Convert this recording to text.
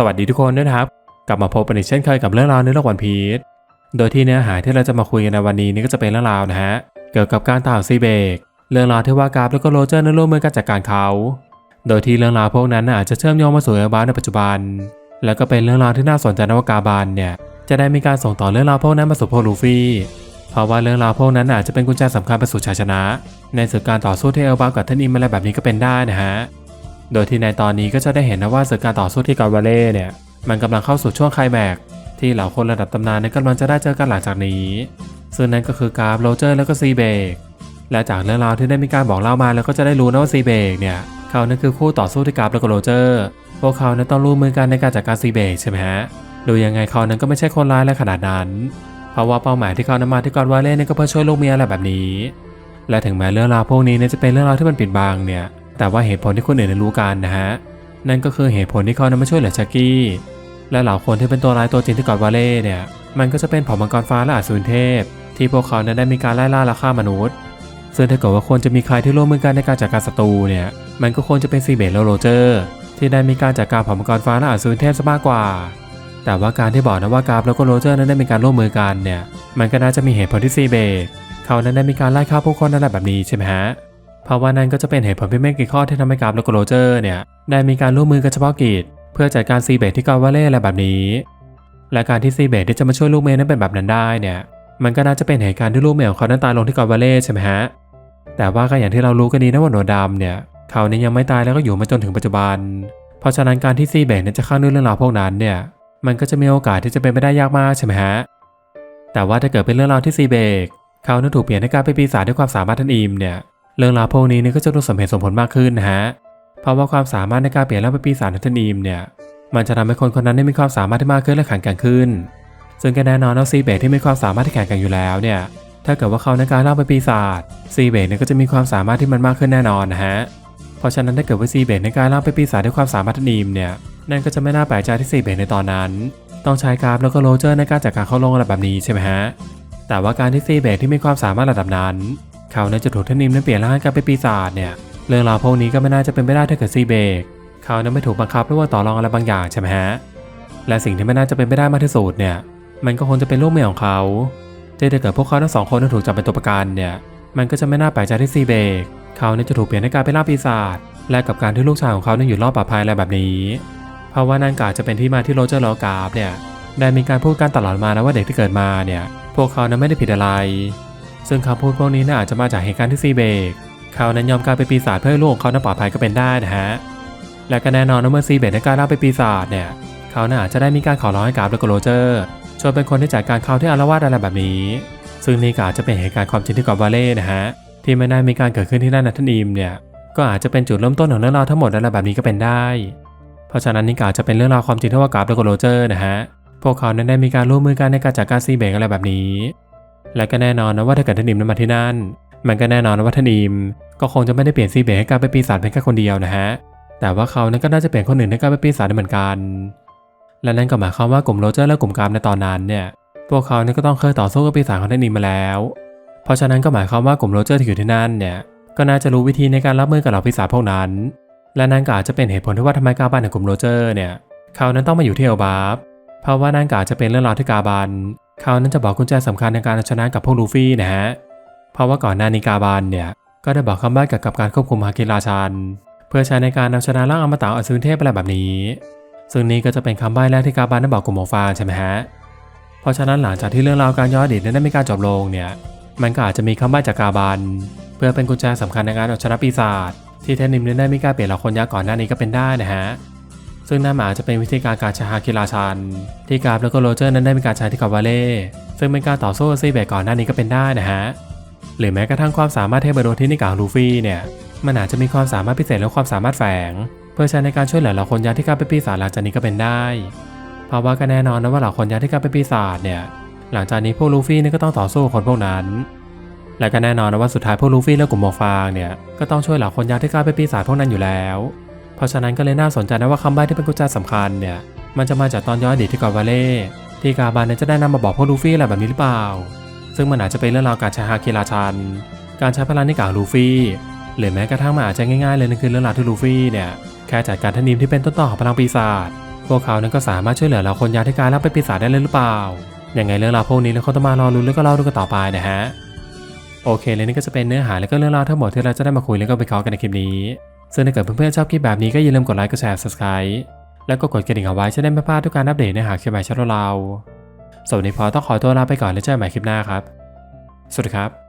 สวัสดีทุกคนด้วยนะครับ กลับมาพบกันอีกเช่นเคยกับเรื่องราวในโลกวันพีชโดยที่เนื้อหาที่เราจะมาคุยกันในวันนี้นี่ก็จะเป็นเรื่องราวนะฮะเกี่ยวกับการต่างซีเบกเรื่องราวที่ว่ากราฟแล้วก็โรเจอร์นั้นร่วมมือกันจัดการเขา โดยที่เรื่องราวพวกนั้นอาจจะเชื่อมโยงมาสู่เอลบาในปัจจุบัน แล้วก็เป็นเรื่องราวที่น่าสนใจนะว่ากาบานเนี่ยจะได้มีการส่งต่อเรื่องราวพวกนั้นมาสู่พวกลูฟี่เพราะว่าเรื่องราวพวกนั้นอาจจะเป็นกุญแจสำคัญไปสู่ชัยชนะ ในศึกการต่อสู้ที่เอลบากับท่านอิมอะไรแบบนี้ก็เป็นได้นะฮะ โดยที่ในตอนนี้ก็จะได้เห็นนะว่าศึกการต่อสู้ที่กอลวาเล่เนี่ย มันกำลังเข้าสู่ช่วงไคลแม็กที่เหล่าคนระดับตำนานนั้นกำลังจะได้เจอกันหลังจากนี้ ซึ่งนั่นก็คือกราฟโรเจอร์ แล้วก็ซีเบกและจากเรื่องราวที่ได้มีการบอกเล่ามาแล้วก็จะได้รู้นะว่าซีเบกเนี่ยเขานั่นคือคู่ต่อสู้ที่กราฟแล้วก็โรเจอร์ พวกเขานั้นต้องร่วมมือกันในการจัดการซีเบกใช่ไหมฮะดูยังไงเขานั้นก็ไม่ใช่คนร้ายและขนาดนั้น เพราะว่าเป้าหมายที่เขานำมาที่กอลวาเล่เนี่ยก็เพื่อช่วยลูกเมียอะไรแบบนี้ และถึงแม้เรื่องราวพวกนี้เนี่ยจะเป็นเรื่องราวที่มันปิดบังเนี่ย แต่ว่าเหตุผลที่คนอื่นรู้กันนะฮะ นั่นก็คือเหตุผลที่เขานั้นมาช่วยเหลือชักกี้ และเหล่าคนที่เป็นตัวร้ายตัวจริงที่กอดวาเล่เนี่ย มันก็จะเป็นเผ่ามังกรฟ้าและอสูรเทพ ที่พวกเขานั้นได้มีการไล่ล่าและฆ่ามนุษย์ ซึ่งถ้าเกิดว่าควรจะมีใครที่ร่วมมือกันในการจัดการศัตรูเนี่ย มันก็ควรจะเป็นซีเบตและโรเจอร์ ที่ได้มีการจัดการเผ่ามังกรฟ้าและอสูรเทพซะมากกว่า แต่ว่าการที่บอกนะว่ากราฟแล้วก็โรเจอร์นั้นได้มีการร่วมมือกันเนี่ย มันก็น่าจะมีเหตุผลที่ซีเบตเขานั้นได้มีการไล่ฆ่าผู้คนนั่นแหละแบบนี้ใช่ไหมฮะ เพราะว่านั่นก็จะเป็นเหตุผลเพียงไม่กี่ข้อที่ทำให้กราฟและก็โรเจอร์เนี่ยได้มีการร่วมมือกันเฉพาะกิจ เพื่อจัดการซีเบตที่กอลวาเล่อะไรแบบนี้ และการที่ซีเบตที่จะมาช่วยลูกเมย์นั้นเป็นแบบนั้นได้เนี่ยมันก็น่าจะเป็นเหตุการณ์ที่ลูกเมย์ของเขานั้นตายลงที่กอลวาเล่ใช่ไหมฮะแต่ว่าก็อย่างที่เรารู้กันดีนะว่าหนวดดำเนี่ยเขานี่ยังไม่ตายแล้วก็อยู่มาจนถึงปัจจุบัน เพราะฉะนั้นการที่ซีเบตนั้นจะเข้าด้วยเรื่องราวพวกนั้นเนี่ยมันก็จะมีโอกาสที่จะเป็นไปได้ยากมากใช่ไหมฮะแต่ว่าถ้าเกิดเป็นเรื่องราวที่ซีเบกเขานั้นถูกเปลี่ยนให้กลายเป็นปีศาจด้วยความสามารถท่านอิมเนี่ย เรื่องราวพวกนี้นี่ก็จะดูสมเหตุสมผลมากขึ้นนะฮะ เพราะว่าความสามารถในการเปลี่ยนร่างเป็นปีศาจของท่านอิมเนี่ย มันจะทำให้คนคนนั้นได้มีความสามารถที่มากขึ้นและแข็งแกร่งขึ้น ซึ่งก็แน่นอนว่าซีเบกที่มีความสามารถที่แข็งแกร่งอยู่แล้วเนี่ย ถ้าเกิดว่าเขาในการร่างเป็นปีศาจซีเบกเนี่ยก็จะมีความสามารถที่มันมากขึ้นแน่นอนนะฮะ เพราะฉะนั้นถ้าเกิดว่าซีเบกในการร่างเป็นปีศาจด้วยความสามารถนอิมเนี่ย นั่นก็จะไม่น่าแปลกใจที่ซีเบกในตอนนั้น ต้องใช้กราฟแล้วก็โรเจอร์ในการจัดการเข้าลงอะไรแบบนี้ใช่ไหมฮะ แต่ว่าการที่ซีเบกที่มีความสามารถระดับนั้น เขานั้นจะถูกท่านนิมนั้นเปลี่ยนร่างกลายเป็นปีศาจเนี่ยเรื่องราวพวกนี้ก็ไม่น่าจะเป็นไปได้ถ้าเกิดซีเบกเขานั้นไม่ถูกบังคับหรือว่าต่อรองอะไรบางอย่างใช่ไหมฮะและสิ่งที่ไม่น่าจะเป็นไปได้มากที่สุดเนี่ย มันก็คงจะเป็นลูกเมียของเขาที่ถ้าเกิดพวกเขาทั้งสองคนถูกจับเป็นตัวประกันเนี่ย มันก็จะไม่น่าแปลกใจที่ซีเบกเขาเนี่ยจะถูกเปลี่ยนให้กลายเป็นร่างปีศาจและกับการที่ลูกชายของเขาเนี่ยอยู่รอดปลอดภัยอะไรแบบนี้ เพราะว่านั่นก็อาจจะเป็นที่มาที่โรเจอร์ลอกราฟเนี่ยได้มีการพูดกันตลอดมานะว่าเด็กที่เกิดมาเนี่ย พวกเขานั้นไม่ได้ผิดอะไร ซึ่งคำพูดพวกนี้น่าอาจจะมาจากเหตุการณ์ที่ซีเบกเขานั้นยอมกลายเป็นปีศาจเพื่อให้ลูกของเขานั้นปลอดภัยก็เป็นได้นะฮะ และก็แน่นอนว่าเมื่อซีเบกได้กลายร่างเป็นปีศาจเนี่ย เขาน่าอาจจะได้มีการขอร้องให้กาฟและก็โรเจอร์ช่วยเป็นคนที่จัดการเขาที่อารวาสอะไรแบบนี้ ซึ่งนี่ก็อาจจะเป็นเหตุการณ์ความจริงที่กอลวาเล่นะฮะที่ไม่ได้มีการเกิดขึ้นที่นั่นนะท่านอิมเนี่ยก็อาจจะเป็นจุดเริ่มต้นของเรื่องราวทั้งหมดอะไรแบบนี้ก็เป็นได้ เพราะฉะนั้นนี่ก็อาจจะเป็นเรื่องราวความจริงที่ว่ากาฟและก็โรเจอร์นะฮะพวกเขานั้นได้มีการร่วมมือกันในการจัดการซีเบกอะไรแบบนี้ และก็แน่นอนนะว่าถ้าเกิดท่านอิมนั้นมาที่นั่น มันก็แน่นอนนะว่าท่านอิมก็คงจะไม่ได้เปลี่ยนซีเบให้กลายเป็นปีศาจเพียงแค่คนเดียวนะฮะ แต่ว่าเขานั้นก็น่าจะเปลี่ยนคนอื่นให้กลายเป็นปีศาจได้เหมือนกัน และนั่นก็หมายความว่ากลุ่มโรเจอร์และกลุ่มกามในตอนนั้นเนี่ย พวกเขาเนี่ยก็ต้องเคยต่อสู้กับปีศาจของท่านอิมมาแล้ว เพราะฉะนั้นก็หมายความว่ากลุ่มโรเจอร์ที่อยู่ที่นั่นเนี่ย ก็น่าจะรู้วิธีในการรับมือกับเหล่าปีศาจพวกนั้น และนั่นก็อาจจะเป็นเหตุผลที่ว่าทำไมกาบันของกลุ่มโรเจอร์เนี่ย เขานั้นต้องมาอยู่ที่เอลบาฟ เพราะว่านั่นก็อาจจะเป็นเรื่องราวที่กาบันเขานั้นจะบอกกุญแจสำคัญในการเอาชนะกับพวกลูฟี่นะฮะ เพราะว่าก่อนหน้านี้กาบันเนี่ยก็ได้บอกคำใบ้เกี่ยวกับการควบคุมฮากิราชัน เพื่อใช้ในการเอาชนะร่างอมตะอสูรเทพอะไรแบบนี้ ซึ่งนี่ก็จะเป็นคำใบ้แรกที่กาบันได้บอกกลุ่มหมอฟางใช่ไหมฮะ เพราะฉะนั้นหลังจากที่เรื่องราวการย้อนอดีตนั้นได้มีการจบลงเนี่ยมันก็อาจจะมีคำใบ้จากกาบันเพื่อเป็นกุญแจสำคัญในการเอาชนะปีศาจที่แทนนิมนั้ได้มีการเปลี่ยนเหล่าคนยักษ์ก่อนหน้านี้ก็เป็นได้นะฮะ ซึ่งนั่นอาจจะเป็นวิธีการการใช้ฮาคิราชัน ที่กราฟแล้วก็โรเจอร์นั้นได้มีการใช้ที่กาบาเล่ซึ่งเป็นการต่อสู้ซีเบกก่อนหน้านี้ก็เป็นได้นะฮะหรือแม้กระทั่งความสามารถเทพโดที่นิกาลูฟี่เนี่ยมันอาจจะมีความสามารถพิเศษและความสามารถแฝง เพื่อใช้ในการช่วยเหลือเหล่าคนยักษ์ที่กลายเป็นปีศาจหลังจากนี้ก็เป็นได้เพราะว่าก็แน่นอนนะว่าเหล่าคนยักษ์ที่กลายเป็นปีศาจเนี่ยหลังจากนี้พวกลูฟี่นี่ก็ต้องต่อสู้คนพวกนั้น และก็แน่นอนนะว่าสุดท้ายพวกลูฟี่และกลุ่มหมวกฟางเนี่ยก็ต้องช่วยเหล่าคนยักษ์ที่กลายเป็นปีศาจพวกนั้นอยู่แล้ว เพราะฉะนั้นก็เลยน่าสนใจนะว่าคำใบ้ที่เป็นกุญแจสำคัญเนี่ย มันจะมาจากตอนย้อนอดีตที่กอลวาเล่ที่กาบานเนี่ยจะได้นำมาบอกพวกลูฟี่อะไรแบบนี้หรือเปล่า ซึ่งมันอาจจะเป็นเรื่องราวการใช้ฮาคิราชัน การใช้พลังในกาลูฟี่ หรือแม้กระทั่งมันอาจจะง่ายๆเลยนั่นคือเรื่องราวที่ลูฟี่เนี่ยแค่จัดการท่านิมที่เป็นต้นต่อของพลังปีศาจ พวกเขานั้นก็สามารถช่วยเหลือเราคนยาที่กลายร่างเป็นปีศาจได้เลยหรือเปล่า ยังไงเรื่องราวพวกนี้เราก็ต้องมารอรุ้นแล้วก็เล่าดูกันต่อไปนะฮะ โอเคเลยนี่ก็จะเป็นเนื้อหาและก็เรื่องราวทั้งหมดที่เราจะได้มาคุยแล้วก็ไปเคาะกันในคลิปนี้ ซึ่งถ้าเกิดเพื่อนๆชอบคลิปแบบนี้ก็อย่าลืมกดไลค์กดแชร์ subscribe แล้วก็กดกระดิ่งเอาไว้จะได้ไม่พลาดทุกการอัปเดตเนื้อหาคลิปใหม่ช่องเราสวัสดีพอต้องขอตัวลาไปก่อนแล้วเจอกันใหม่คลิปหน้าครับ สวัสดีครับ